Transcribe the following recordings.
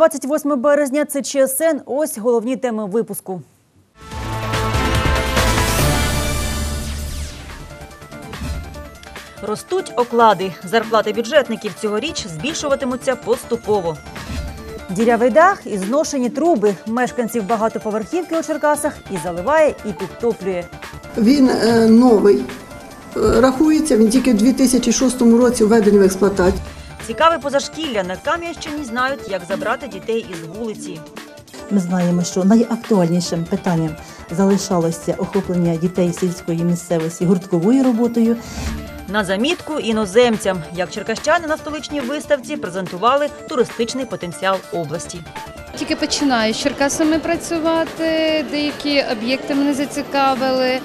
Четверг, 28 березня. Це ЧСН. Ось головні теми випуску. Ростуть оклади. Зарплати бюджетників цьогоріч збільшуватимуться поступово. Дірявий дах і зношені труби. Мешканців багатоповерхівки у Черкасах і заливає, і підтоплює. Він е, новий. Е, Рахується, він тільки в 2006 році введений в експлуатацію. Цікаве позашкілля на Кам'янщині знають, як забрати дітей із вулиці. Ми знаємо, що найактуальнішим питанням залишалося охоплення дітей сільської місцевості гуртковою роботою. На замітку іноземцям, як черкащани на столичній виставці презентували туристичний потенціал області. Тільки починаю з Черкасами працювати, деякі об'єкти мене зацікавили.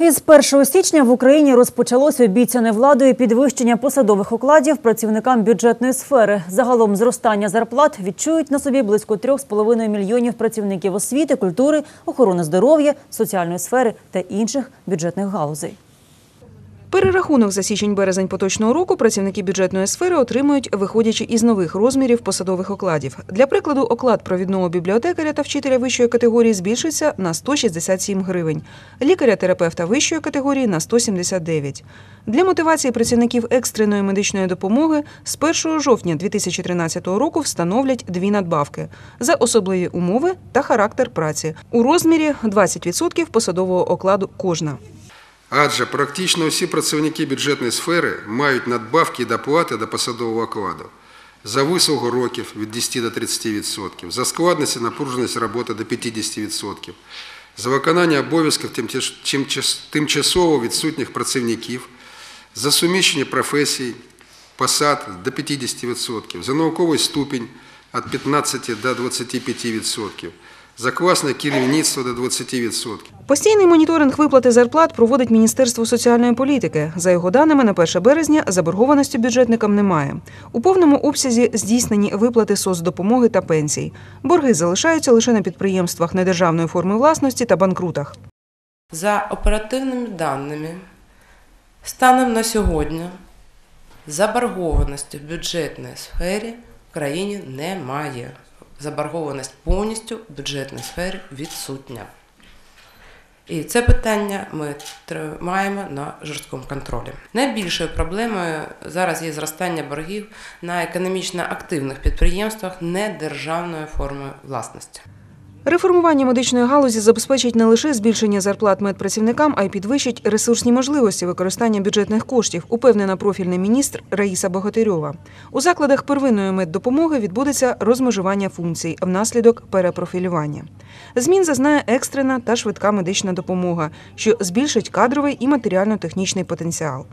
Із 1 січня в Україні розпочалось обіцяне владою підвищення посадових окладів працівникам бюджетної сфери. Загалом зростання зарплат відчують на собі близько 3,5 мільйонів працівників освіти, культури, охорони здоров'я, соціальної сфери та інших бюджетних галузей. Перерахунок за січень-березень поточного року працівники бюджетної сфери отримують, виходячи із нових розмірів посадових окладів. Для прикладу, оклад провідного бібліотекаря та вчителя вищої категорії збільшиться на 167 гривень, лікаря-терапевта вищої категорії на 179. Для мотивації працівників екстреної медичної допомоги з 1 жовтня 2013 року встановлять дві надбавки за особливі умови та характер праці у розмірі 20% посадового окладу кожна. Адже практично усі працівники бюджетної сфери мають надбавки і доплати до посадового окладу за вислугу років від 10 до 30%, за складність і напруженість роботи до 50%, за виконання обов'язків тимчасово відсутніх працівників, за суміщення професій, посад до 50%, за науковий ступінь від 15 до 25%, за класне керівництво до 20%. Постійний моніторинг виплати зарплат проводить Міністерство соціальної політики. За його даними, на 1 березня заборгованості бюджетникам немає. У повному обсязі здійснені виплати соцдопомоги та пенсій. Борги залишаються лише на підприємствах недержавної форми власності та банкрутах. За оперативними даними, станом на сьогодні заборгованості в бюджетній сфері в країні немає. Заборгованість повністю в бюджетній сфері відсутня. І це питання ми тримаємо на жорсткому контролі. Найбільшою проблемою зараз є зростання боргів на економічно активних підприємствах недержавної форми власності. Реформування медичної галузі забезпечить не лише збільшення зарплат медпрацівникам, а й підвищить ресурсні можливості використання бюджетних коштів, упевнена профільний міністр Раїса Богатирьова. У закладах первинної меддопомоги відбудеться розмежування функцій внаслідок перепрофілювання. Змін зазнає екстрена та швидка медична допомога, що збільшить кадровий і матеріально-технічний потенціал.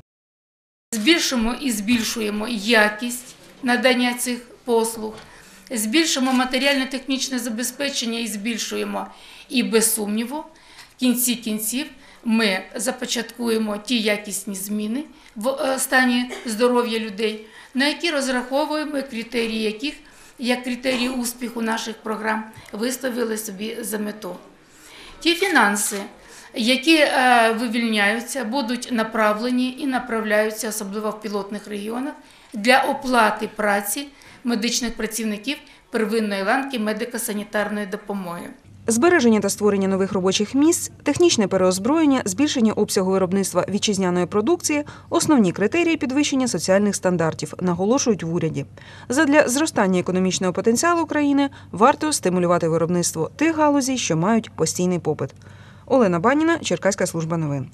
Збільшимо і збільшуємо якість надання цих послуг, збільшимо матеріально-технічне забезпечення і збільшуємо. І без сумніву, в кінці кінців ми започаткуємо ті якісні зміни в е, стані здоров'я людей, на які розраховуємо, критерії яких, як критерії успіху наших програм, виставили собі за мету. Ті фінанси, які е, вивільняються, будуть направлені і направляються, особливо в пілотних регіонах, для оплати праці медичних працівників первинної ланки медико-санітарної допомоги. Збереження та створення нових робочих місць, технічне переозброєння, збільшення обсягу виробництва вітчизняної продукції основні критерії підвищення соціальних стандартів, наголошують в уряді. Задля зростання економічного потенціалу країни варто стимулювати виробництво тих галузей, що мають постійний попит. Олена Баніна, Черкаська служба новин.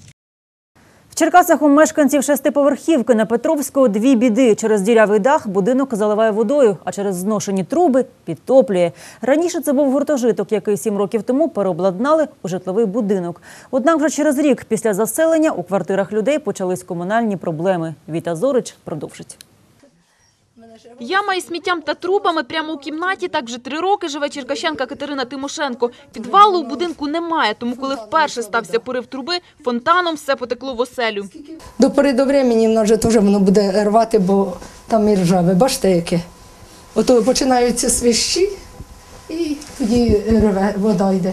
В Черкасах у мешканців шестиповерхівки на Петровського дві біди. Через дірявий дах будинок заливає водою, а через зношені труби підтоплює. Раніше це був гуртожиток, який сім років тому переобладнали у житловий будинок. Однак вже через рік після заселення у квартирах людей почались комунальні проблеми. Віта Зорич продовжить. Яма із сміттям та трубами прямо у кімнаті. Так вже три роки живе черкащанка Катерина Тимошенко. Підвалу у будинку немає, тому коли вперше стався порив труби, фонтаном все потекло в оселю. До пори до времени воно вже теж воно буде рвати, бо там і ржаве. Бачите, яке? Ото починаються свищі і тоді рве, вода йде.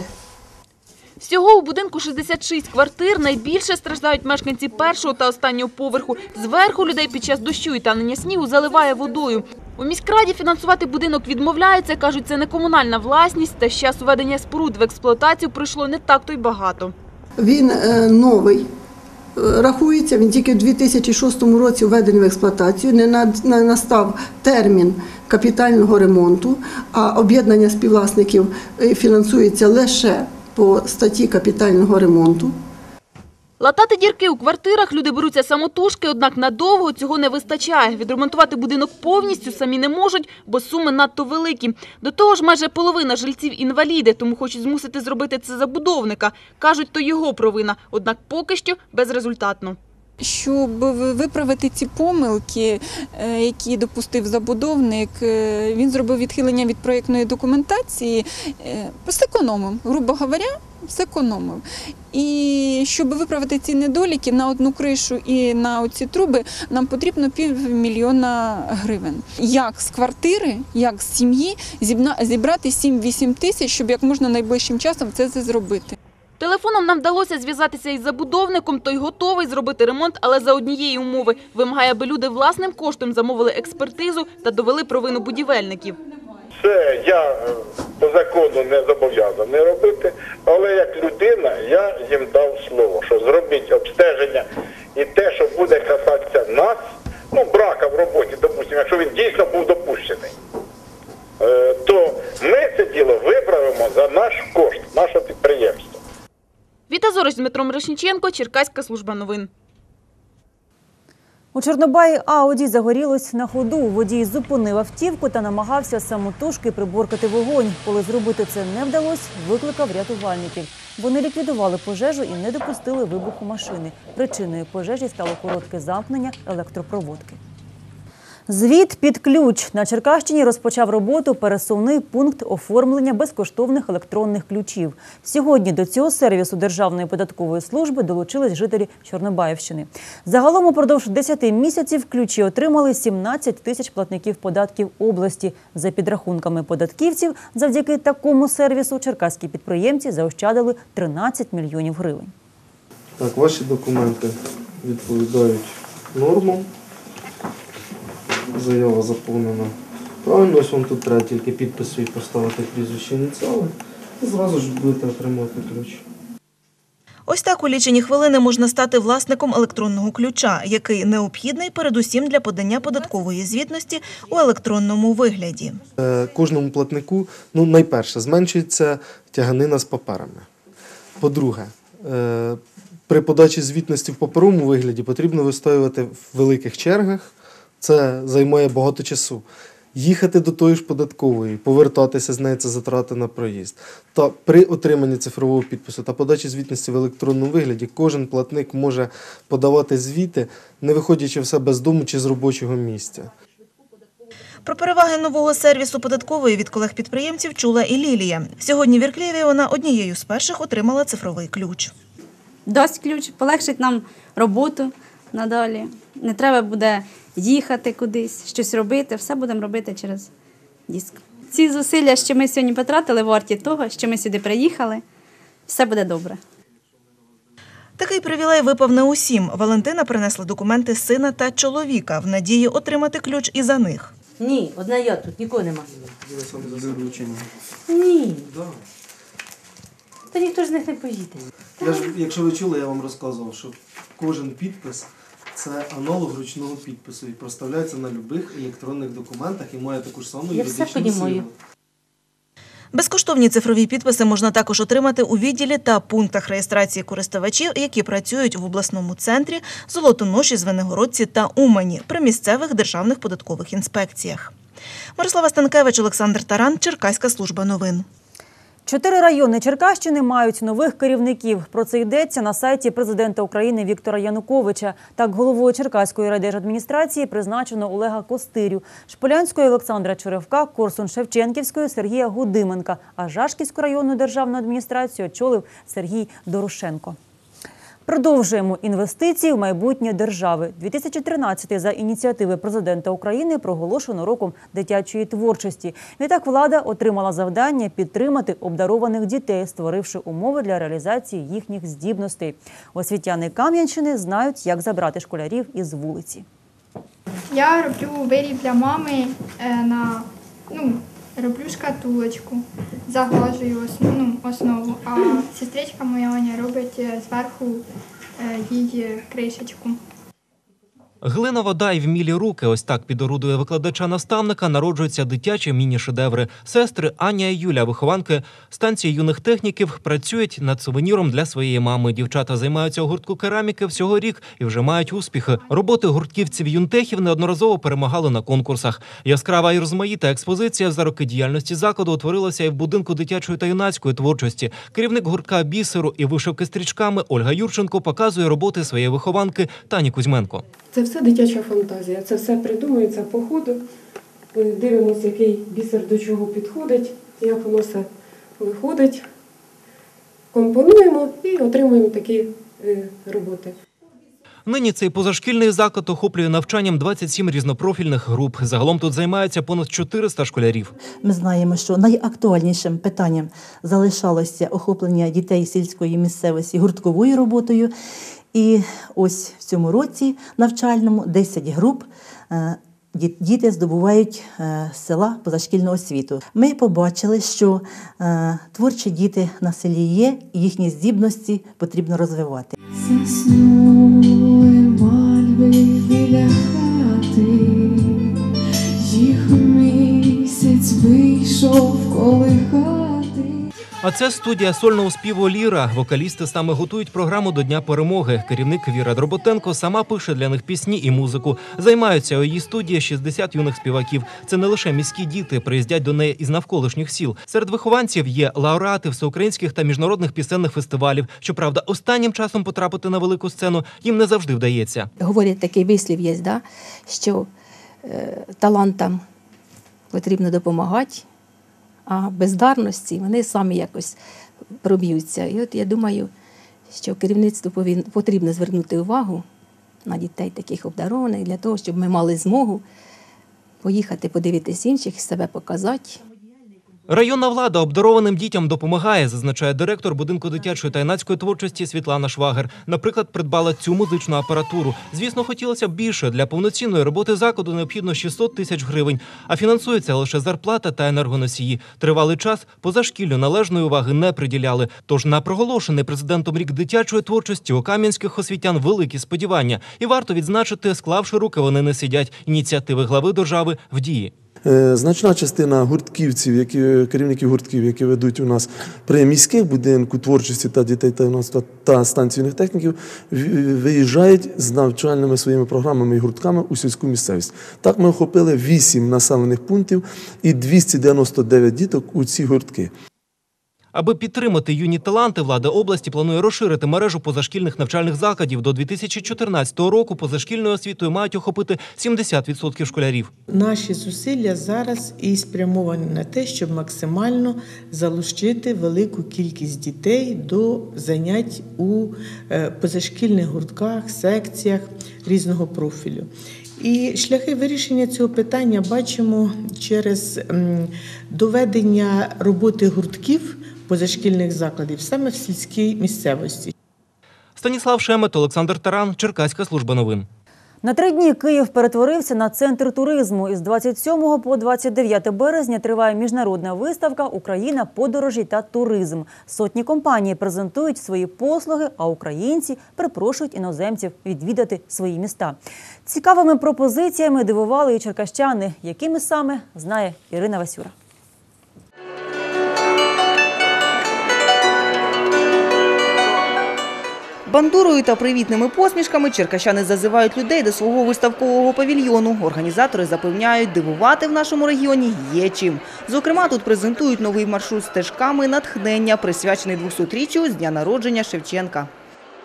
Всього у будинку 66 квартир. Найбільше страждають мешканці першого та останнього поверху. Зверху людей під час дощу і танення снігу заливає водою. У міськраді фінансувати будинок відмовляються. Кажуть, це не комунальна власність. Та з введення споруд в експлуатацію пройшло не так то й багато. Він е, новий. е, Рахується, він тільки в 2006 році введений в експлуатацію, не настав термін капітального ремонту, а об'єднання співвласників е, фінансується лише по статті капітального ремонту. Латати дірки у квартирах люди беруться самотужки, однак надовго цього не вистачає. Відремонтувати будинок повністю самі не можуть, бо суми надто великі. До того ж, майже половина жильців інваліди, тому хочуть змусити зробити це забудовника. Кажуть, то його провина, однак поки що безрезультатно. Щоб виправити ці помилки, е, які допустив забудовник, е, він зробив відхилення від проєктної документації, е, зекономив, грубо говоря, зекономив. І щоб виправити ці недоліки на одну кришу і на оці труби, нам потрібно півмільйона гривень. Як з квартири, як з сім'ї зібрати 7-8 тисяч, щоб як можна найближчим часом це зробити. Телефоном нам вдалося зв'язатися із забудовником, той готовий зробити ремонт, але за однієї умови вимагає, аби люди власним коштом замовили експертизу та довели провину будівельників. Це я е, по закону не зобов'язаний робити, але як людина я їм дав слово, що зробіть обстеження і те, що буде касатися нас, ну брака в роботі, допустимо, якщо він дійсно був допущений, е, то ми це діло виправимо за наш кошт, нашого підприємства. Віта Зорич, Дмитро Мирошниченко, Черкаська служба новин. У Чорнобаї Ауді загорілось на ходу. Водій зупинив автівку та намагався самотужки приборкати вогонь. Коли зробити це не вдалося, викликав рятувальників. Вони ліквідували пожежу і не допустили вибуху машини. Причиною пожежі стало коротке замкнення електропроводки. Звіт під ключ на Черкащині розпочав роботу пересувний пункт оформлення безкоштовних електронних ключів. Сьогодні до цього сервісу Державної податкової служби долучились жителі Чорнобаївщини. Загалом упродовж 10 місяців ключі отримали 17 тисяч платників податків області. За підрахунками податківців, завдяки такому сервісу черкаські підприємці заощадили 13 мільйонів гривень. Так, ваші документи відповідають нормам. Заява заповнена правильно. Ось вам тут треба тільки підпис свій поставити прізвище ініціали. І зразу ж будете отримувати ключ. Ось так у лічені хвилини можна стати власником електронного ключа, який необхідний передусім для подання податкової звітності у електронному вигляді. Е, Кожному платнику, ну, найперше, зменшується тяганина з паперами. По-друге, е, при подачі звітності в паперовому вигляді потрібно вистоювати в великих чергах. Це займає багато часу. Їхати до тої ж податкової, повертатися з неї це затрати на проїзд. Та при отриманні цифрового підпису та подачі звітності в електронному вигляді кожен платник може подавати звіти, не виходячи в себе з дому чи з робочого місця. Про переваги нового сервісу податкової від колег-підприємців чула і Лілія. Сьогодні в Ірклєві вона однією з перших отримала цифровий ключ. дасть ключ, полегшить нам роботу надалі. Не треба буде їхати кудись, щось робити. Все будемо робити через диск. Ці зусилля, що ми сьогодні потратили, варті того, що ми сюди приїхали. Все буде добре. Такий привілей випав не усім. Валентина принесла документи сина та чоловіка в надії отримати ключ і за них. Ні, одна я тут, нікого нема. Ні. Та ніхто ж з них не поїде. Я ж, якщо ви чули, я вам розказував, що кожен підпис це аналог ручного підпису і проставляється на будь-яких електронних документах і має таку ж саму юридичну силу. Безкоштовні цифрові підписи можна також отримати у відділі та пунктах реєстрації користувачів, які працюють в обласному центрі, Золотоноші, Звенигородці та Умані при місцевих державних податкових інспекціях. Мирослава Станкевич, Олександр Таран, Черкаська служба новин. Чотири райони Черкащини мають нових керівників. Про це йдеться на сайті президента України Віктора Януковича. Так, головою Черкаської райдержадміністрації призначено Олега Костирю, Шполянської Олександра Черевка, Корсун Шевченківської Сергія Гудименка, а Жашківську районну державну адміністрацію очолив Сергій Дорошенко. Продовжуємо інвестиції в майбутнє держави. 2013 за ініціативи президента України проголошено роком дитячої творчості. Відтак влада отримала завдання підтримати обдарованих дітей, створивши умови для реалізації їхніх здібностей. Освітяни Кам'янщини знають, як забрати школярів із вулиці. Я роблю виріб для мами е, на ну, роблю шкатулочку, заглажую основну основу, а сестричка моя Аня робить е, зверху е, її кришечку. Глина вода і вмілі руки. Ось так під орудою викладача-наставника народжуються дитячі міні-шедеври. Сестри Аня і Юля, вихованки станції юних техніків, працюють над сувеніром для своєї мами. Дівчата займаються у гуртку кераміки всього рік і вже мають успіхи. Роботи гуртківців юнтехів неодноразово перемагали на конкурсах. Яскрава і розмаїта експозиція за роки діяльності закладу утворилася і в будинку дитячої та юнацької творчості. Керівник гуртка бісеру і вишивки стрічками Ольга Юрченко показує роботи своєї вихованки Тані Кузьменко. Це все дитяча фантазія, це все придумується по ходу. Ми дивимося, який бісер до чого підходить, як воно все виходить, компонуємо і отримуємо такі е, роботи. Нині цей позашкільний заклад охоплює навчанням 27 різнопрофільних груп. Загалом тут займаються понад 400 школярів. Ми знаємо, що найактуальнішим питанням залишалося охоплення дітей сільської місцевості гуртковою роботою. І ось в цьому році навчальному 10 груп. е, Діти здобувають е, з села позашкільну освіту. Ми побачили, що е, творчі діти на селі є, і їхні здібності потрібно розвивати. Їх місяць вийшов колихати. А це студія сольного співу Ліра. Вокалісти саме готують програму до Дня перемоги. Керівник Віра Дроботенко сама пише для них пісні і музику. Займаються у її студії 60 юних співаків. Це не лише міські діти, приїздять до неї із навколишніх сіл. Серед вихованців є лауреати всеукраїнських та міжнародних пісенних фестивалів. Щоправда, останнім часом потрапити на велику сцену їм не завжди вдається. говорять такий вислів є, да? що е, талантам потрібно допомагати, а бездарності вони самі якось проб'ються. І от я думаю, що керівництву потрібно звернути увагу на дітей таких обдарованих для того, щоб ми мали змогу поїхати подивитись інших, себе показати. Районна влада обдарованим дітям допомагає, зазначає директор будинку дитячої та юнацької творчості Світлана Швагер. Наприклад, придбала цю музичну апаратуру. Звісно, хотілося б більше. Для повноцінної роботи закладу необхідно 600 тисяч гривень, а фінансується лише зарплата та енергоносії. Тривалий час позашкіллю належної уваги не приділяли. Тож на проголошений президентом рік дитячої творчості у кам'янських освітян великі сподівання. І варто відзначити, склавши руки, вони не сидять. Ініціативи глави держави в дії. Е, Значна частина гуртківців, які керівників гуртків, які ведуть у нас при міських будинку творчості та дітей та юнацтва та станційних техніків, виїжджають з навчальними своїми програмами і гуртками у сільську місцевість. Так ми охопили 8 населених пунктів і 299 діток у ці гуртки. Аби підтримати юні таланти, влада області планує розширити мережу позашкільних навчальних закладів. До 2014 року позашкільною освітою мають охопити 70% школярів. Наші зусилля зараз і спрямовані на те, щоб максимально залучити велику кількість дітей до занять у е, позашкільних гуртках, секціях різного профілю. І шляхи вирішення цього питання бачимо через доведення роботи гуртків позашкільних закладів саме в сільській місцевості. Станіслав Шемет, Олександр Таран, Черкаська служба новин. На три дні Київ перетворився на центр туризму. Із 27 по 29 березня триває міжнародна виставка Україна, подорожі та туризм. Сотні компаній презентують свої послуги, а українці припрошують іноземців відвідати свої міста. Цікавими пропозиціями дивували і черкащани, якими саме знає Ірина Васюра. Бандурою та привітними посмішками черкащани зазивають людей до свого виставкового павільйону. Організатори запевняють, дивувати в нашому регіоні є чим. Зокрема, тут презентують новий маршрут стежками натхнення, присвячений 200-річчю з дня народження Шевченка.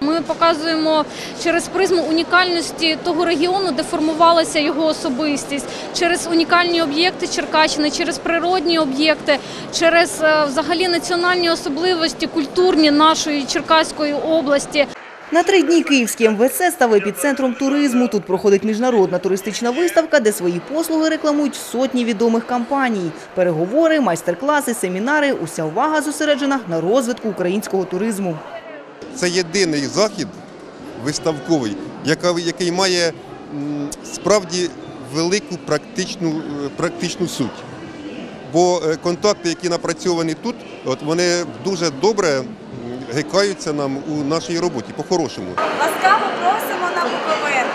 Ми показуємо через призму унікальності того регіону, де формувалася його особистість, через унікальні об'єкти Черкащини, через природні об'єкти, через е, взагалі національні особливості культурні нашої Черкаської області. На три дні Київський МВЦ став епіцентром туризму. Тут проходить міжнародна туристична виставка, де свої послуги рекламують сотні відомих компаній. Переговори, майстер-класи, семінари – уся увага зосереджена на розвитку українського туризму. Це єдиний захід виставковий, який має справді велику практичну, е, практичну суть. Бо е, контакти, які напрацьовані тут, от вони дуже добре гикаються нам у нашій роботі, по-хорошому. Ласкаво просимо на Буковин.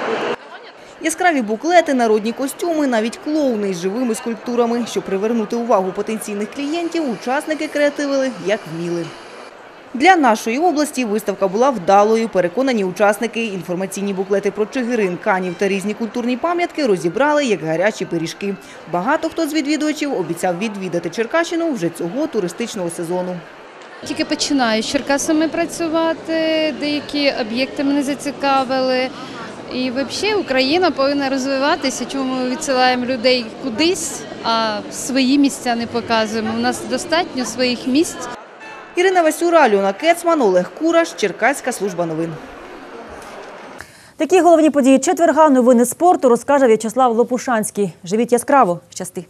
Яскраві буклети, народні костюми, навіть клоуни із живими скульптурами. Щоб привернути увагу потенційних клієнтів, учасники креативили як вміли. Для нашої області виставка була вдалою. Переконані учасники. Інформаційні буклети про Чигирин, Канів та різні культурні пам'ятки розібрали як гарячі пиріжки. Багато хто з відвідувачів обіцяв відвідати Черкащину вже цього туристичного сезону. Тільки починаю з Черкасами працювати, деякі об'єкти мене зацікавили. І взагалі Україна повинна розвиватися, чому ми відсилаємо людей кудись, а свої місця не показуємо. У нас достатньо своїх місць. Ірина Васюра, Альона Кецман, Олег Кураш, Черкаська служба новин. Такі головні події четверга. Новини спорту розкаже В'ячеслав Лопушанський. Живіть яскраво. Щасти.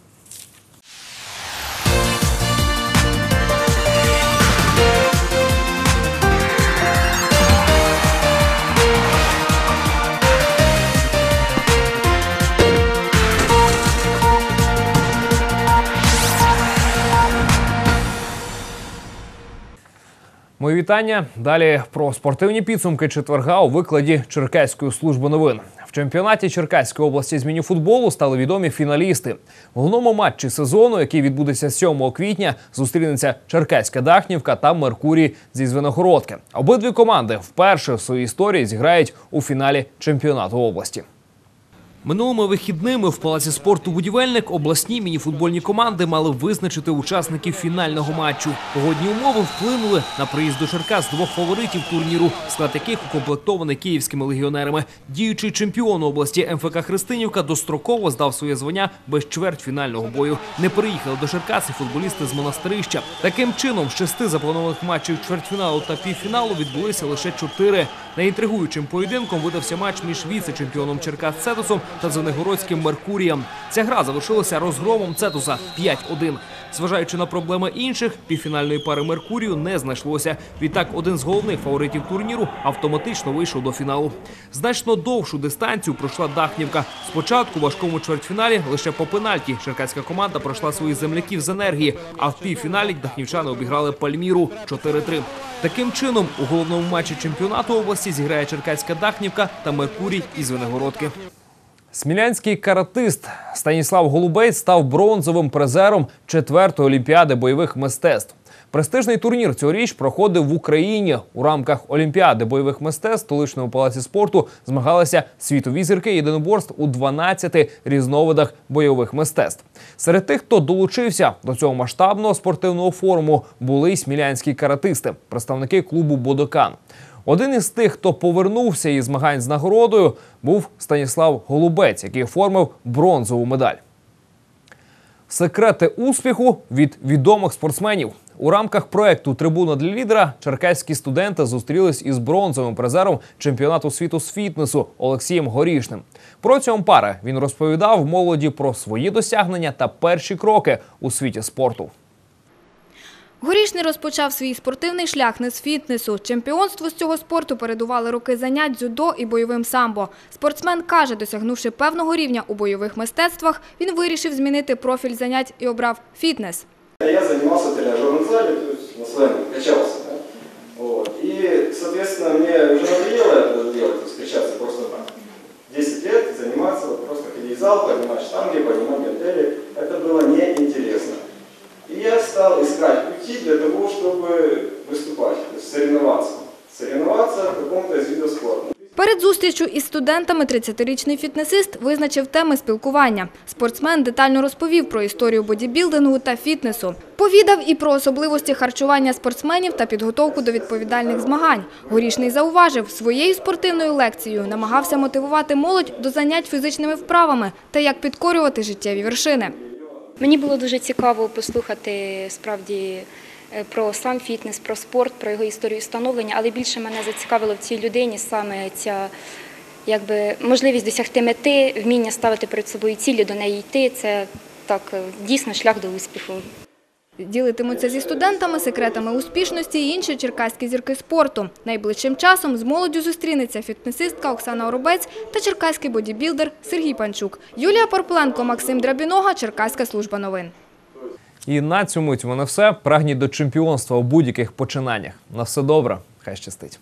Мої вітання. Далі про спортивні підсумки четверга у викладі Черкаської служби новин. В чемпіонаті Черкаської області з мініфутболу стали відомі фіналісти. В головному матчі сезону, який відбудеться 7 квітня, зустрінеться Черкаська Дахнівка та Меркурій зі Звенигородки. Обидві команди вперше в своїй історії зіграють у фіналі чемпіонату області. Минулими вихідними в палаці спорту будівельник обласні мініфутбольні команди мали визначити учасників фінального матчу. Погодні умови вплинули на приїзд до Черкас двох фаворитів турніру, склад яких укомплектований київськими легіонерами. Діючий чемпіон області МФК Христинівка достроково здав своє звання без чвертьфінального бою. Не приїхали до Черкас і футболісти з монастирища. Таким чином, з шести запланованих матчів чвертьфіналу та півфіналу відбулися лише чотири. Найінтригуючим поєдинком видався матч між віце-чемпіоном Черкас Цетусом та Звенигородським Меркурієм. Ця гра завершилася розгромом Цетуса 5-1. Зважаючи на проблеми інших, півфінальної пари Меркурію не знайшлося. Відтак, один з головних фаворитів турніру автоматично вийшов до фіналу. Значно довшу дистанцію пройшла Дахнівка. Спочатку у важкому чвертьфіналі лише по пенальті черкаська команда пройшла своїх земляків з енергії, а в півфіналі дахнівчани обіграли Пальміру 4-3. Таким чином, у головному матчі чемпіонату області зіграє Черкаська Дахнівка та Меркурій із Виногородки. Смілянський каратист Станіслав Голубець став бронзовим призером четвертої олімпіади бойових мистецтв. Престижний турнір цьогоріч проходив в Україні у рамках Олімпіади бойових мистецтв столичному палаці спорту змагалися світові зірки єдиноборств у 12 різновидах бойових мистецтв. Серед тих, хто долучився до цього масштабного спортивного форуму, були смілянські каратисти, представники клубу Бодокан. Один із тих, хто повернувся із змагань з нагородою, був Станіслав Голубець, який оформив бронзову медаль. Секрети успіху від відомих спортсменів у рамках проекту Трибуна для лідера черкаські студенти зустрілись із бронзовим призером чемпіонату світу з фітнесу Олексієм Горішним. Протягом пари він розповідав молоді про свої досягнення та перші кроки у світі спорту. Горішний розпочав свій спортивний шлях не з фітнесу. Чемпіонству з цього спорту передували роки занять дзюдо і бойовим самбо. Спортсмен каже, досягнувши певного рівня у бойових мистецтвах, він вирішив змінити профіль занять і обрав фітнес. Я займався в залі, зале, на своєму качался. Студентами 30-річний фітнесист визначив теми спілкування. Спортсмен детально розповів про історію бодібілдингу та фітнесу. Повідав і про особливості харчування спортсменів та підготовку до відповідальних змагань. Горішний зауважив, своєю спортивною лекцією намагався мотивувати молодь до занять фізичними вправами та як підкорювати життєві вершини. Мені було дуже цікаво послухати справді е, про сам фітнес, про спорт, про його історію становлення, але більше мене зацікавило в цій людині саме ця якби, можливість досягти мети, вміння ставити перед собою цілі, до неї йти. Це так е, дійсно шлях до успіху. Ділитимуться зі студентами секретами успішності і інші черкаські зірки спорту. Найближчим часом з молоддю зустрінеться фітнесистка Оксана Оробець та черкаський бодібілдер Сергій Панчук. Юлія Порпленко, Максим Драбінога, Черкаська служба новин. І на цьому мить мене все. Прагніть до чемпіонства у будь-яких починаннях. На все добре, хай щастить.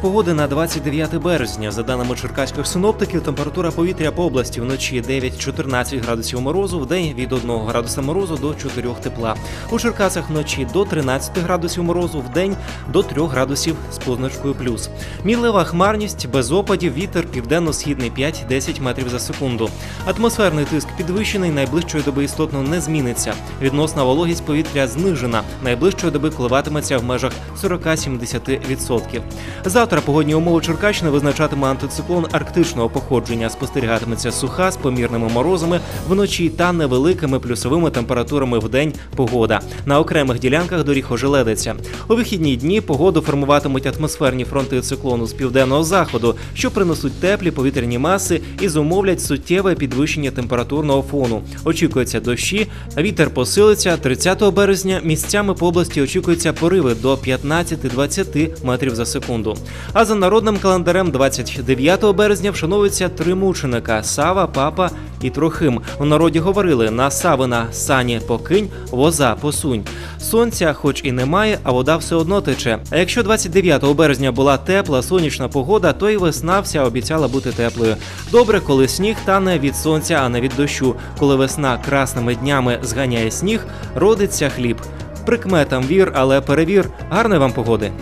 Погоди на 29 березня. За даними черкаських синоптиків, температура повітря по області вночі 9-14 градусів морозу, в день від 1 градуса морозу до 4 тепла. У Черкасах вночі до 13 градусів морозу, в день до 3 градусів з позначкою плюс. Мінлива хмарність, без опадів, вітер південно-східний 5-10 метрів за секунду. Атмосферний тиск підвищений, найближчої доби істотно не зміниться. Відносна вологість повітря знижена. Найближчої доби коливатиметься в межах 40-70%. Завтра погодні умови Черкащини визначатиме антициклон арктичного походження. Спостерігатиметься суха з помірними морозами вночі та невеликими плюсовими температурами в день. Погода на окремих ділянках доріг ожеледиться. У вихідні дні погоду формуватимуть атмосферні фронти циклону з південного заходу, що принесуть теплі повітряні маси і зумовлять суттєве підвищення температурного фону. Очікується дощі, вітер посилиться 30 березня. Місцями по області очікуються пориви до 15-20 метрів за секунду. А за народним календарем 29 березня вшановуються три мученика: Сава, Папа і Трохим. У народі говорили на Савина сані покинь, воза посунь. Сонця, хоч і немає, а вода все одно тече. А якщо 29 березня була тепла сонячна погода, то і весна вся обіцяла бути теплою. Добре, коли сніг тане від сонця, а не від дощу. Коли весна красними днями зганяє сніг, родиться хліб. Прикметам вір, але перевір. Гарної вам погоди.